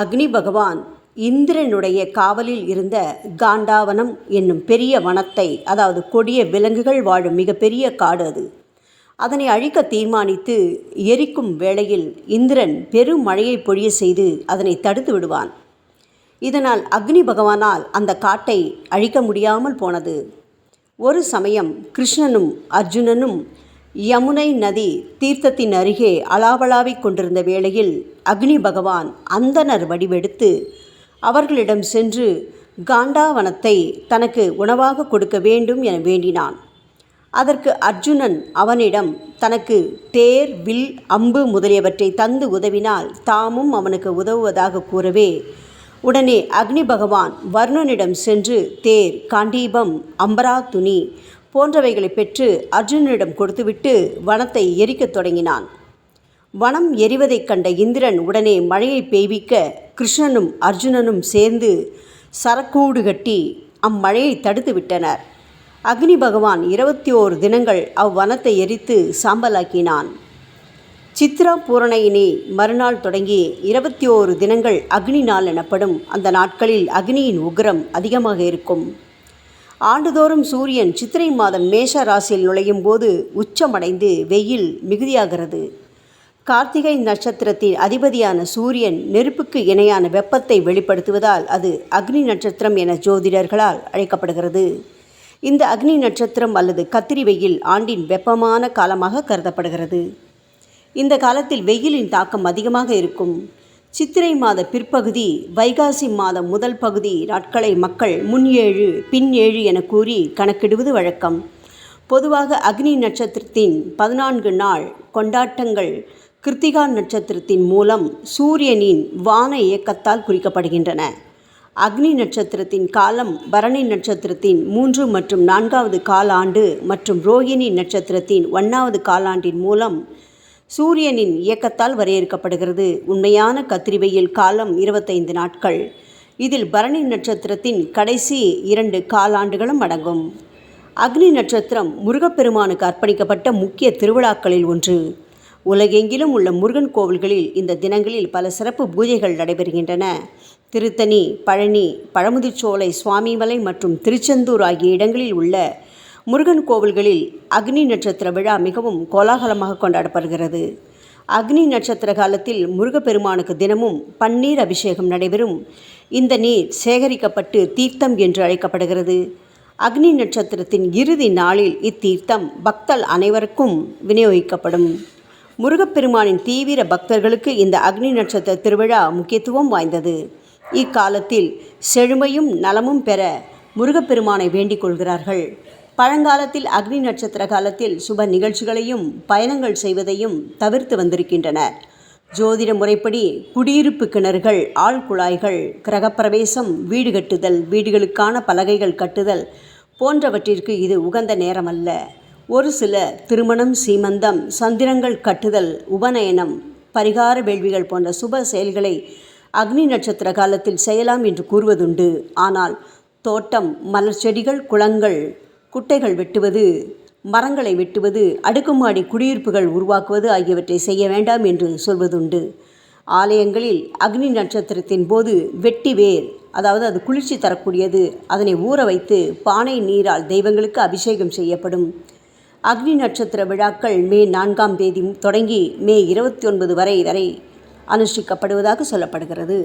அக்னி பகவான் இந்திரனுடைய காவலில் இருந்த காண்டாவனம் என்னும் பெரிய வனத்தை அதாவது கொடிய விலங்குகள் வாழும் மிகப்பெரிய காடு அது. அதனை அழிக்க தீர்மானித்து எரிக்கும் வேளையில் இந்திரன் பெரும் மழையை பொழிய செய்து அதனை தடுத்து விடுவான். இதனால் அக்னி பகவானால் அந்த காட்டை அழிக்க முடியாமல் போனது. ஒரு சமயம் கிருஷ்ணனும் அர்ஜுனனும் யமுனை நதி தீர்த்தத்தின் அருகே அலாவலாவிக் கொண்டிருந்த வேளையில் அக்னி பகவான் அந்தனர் வடிவெடுத்து அவர்களிடம் சென்று காண்டாவனத்தை தனக்கு உணவாக கொடுக்க வேண்டும் என வேண்டினான். அதற்கு அர்ஜுனன் அவனிடம் தனக்கு தேர் வில் அம்பு முதலியவற்றை தந்து உதவினால் தாமும் அவனுக்கு உதவுவதாக கூறவே உடனே அக்னி பகவான் வர்ணனிடம் சென்று தேர் காண்டீபம் அம்பரா துணி போன்றவைகளை பெற்று அர்ஜுனனிடம் கொடுத்துவிட்டு வனத்தை எரிக்கத் தொடங்கினான். வனம் எரிவதைக் கண்ட இந்திரன் உடனே மழையை பெய்விக்க கிருஷ்ணனும் அர்ஜுனனும் சேர்ந்து சரக்கூடு கட்டி அம்மழையை தடுத்து விட்டனர். அக்னி பகவான் இருபத்தி ஓரு தினங்கள் அவ்வனத்தை எரித்து சாம்பலாக்கினான். சித்ரா பூரணையினை மறுநாள் தொடங்கி இருபத்தி ஓரு தினங்கள் அக்னி நாள் எனப்படும் அந்த நாட்களில் அக்னியின் உக்ரம் அதிகமாக இருக்கும். ஆண்டுதோறும் சூரியன் சித்திரை மாதம் மேஷ ராசியில் நுழையும் போது உச்சமடைந்து வெயில் மிகுதியாகிறது. கார்த்திகை நட்சத்திரத்தின் அதிபதியான சூரியன் நெருப்புக்கு இணையான வெப்பத்தை வெளிப்படுத்துவதால் அது அக்னி நட்சத்திரம் என ஜோதிடர்களால் அழைக்கப்படுகிறது. இந்த அக்னி நட்சத்திரம் அல்லது கத்திரி வெயில் ஆண்டின் வெப்பமான காலமாக கருதப்படுகிறது. இந்த காலத்தில் வெயிலின் தாக்கம் அதிகமாக இருக்கும். சித்திரை மாத பிற்பகுதி வைகாசி மாதம் முதல் பகுதி நாட்களை மக்கள் முன் ஏழு பின் ஏழு என கூறி கணக்கிடுவது வழக்கம். பொதுவாக அக்னி நட்சத்திரத்தின் பதினான்கு நாள் கொண்டாட்டங்கள் கிருத்திகா நட்சத்திரத்தின் மூலம் சூரியனின் வான இயக்கத்தால் குறிக்கப்படுகின்றன. அக்னி நட்சத்திரத்தின் காலம் பரணி நட்சத்திரத்தின் மூன்று மற்றும் நான்காவது காலாண்டு மற்றும் ரோகிணி நட்சத்திரத்தின் ஒன்றாவது காலாண்டின் மூலம் சூரியனின் இயக்கத்தால் வரையறுக்கப்படுகிறது. உண்மையான கத்திரிவையில் காலம் இருபத்தைந்து நாட்கள். இதில் பரணி நட்சத்திரத்தின் கடைசி இரண்டு காலாண்டுகளும் அடங்கும். அக்னி நட்சத்திரம் முருகப்பெருமானுக்கு அர்ப்பணிக்கப்பட்ட முக்கிய திருவிழாக்களில் ஒன்று. உலகெங்கிலும் உள்ள முருகன் கோவில்களில் இந்த தினங்களில் பல சிறப்பு பூஜைகள் நடைபெறுகின்றன. திருத்தணி பழனி பழமுதிர்ச்சோலை சுவாமிமலை மற்றும் திருச்செந்தூர் ஆகிய இடங்களில் உள்ள முருகன் கோவில்களில் அக்னி நட்சத்திர விழா மிகவும் கோலாகலமாக கொண்டாடப்படுகிறது. அக்னி நட்சத்திர காலத்தில் முருகப்பெருமானுக்கு தினமும் பன்னீர் அபிஷேகம் நடைபெறும். இந்த நீர் சேகரிக்கப்பட்டு தீர்த்தம் என்று அழைக்கப்படுகிறது. அக்னி நட்சத்திரத்தின் இறுதி நாளில் இத்தீர்த்தம் பக்தல் அனைவருக்கும் விநியோகிக்கப்படும். முருகப்பெருமானின் தீவிர பக்தர்களுக்கு இந்த அக்னி நட்சத்திர திருவிழா முக்கியத்துவம் வாய்ந்தது. இக்காலத்தில் செழுமையும் நலமும் பெற முருகப்பெருமானை வேண்டிக் கொள்கிறார்கள். பழங்காலத்தில் அக்னி நட்சத்திர காலத்தில் சுப நிகழ்ச்சிகளையும் பயணங்கள் செய்வதையும் தவிர்த்து வந்திருக்கின்றனர் ஜோதிட முறைப்படி குடியிருப்பு கிணறுகள் ஆழ்குழாய்கள் கிரகப்பிரவேசம் வீடு கட்டுதல் வீடுகளுக்கான பலகைகள் கட்டுதல் போன்றவற்றிற்கு இது உகந்த நேரமல்ல. ஒரு சில திருமணம் சீமந்தம் சந்திரங்கள் கட்டுதல் உபநயனம் பரிகார வேள்விகள் போன்ற சுப செயல்களை அக்னி நட்சத்திர காலத்தில் செய்யலாம் என்று கூறுவதுண்டு. ஆனால் தோட்டம் மலர் செடிகள் குளங்கள் குட்டைகள் வெட்டுவது மரங்களை வெட்டுவது அடுக்குமாடி குடியிருப்புகள் உருவாக்குவது ஆகியவற்றை செய்ய வேண்டாம் என்று சொல்வதுண்டு. ஆலயங்களில் அக்னி நட்சத்திரத்தின் போது வெட்டி வேர் அதாவது அது குளிர்ச்சி தரக்கூடியது அதனை ஊற வைத்து பானை நீரால் தெய்வங்களுக்கு அபிஷேகம் செய்யப்படும். அக்னி நட்சத்திர விழாக்கள் மே நான்காம் தேதி தொடங்கி மே இருபத்தி ஒன்பது வரை வரை அனுஷ்டிக்கப்படுவதாக சொல்லப்படுகிறது.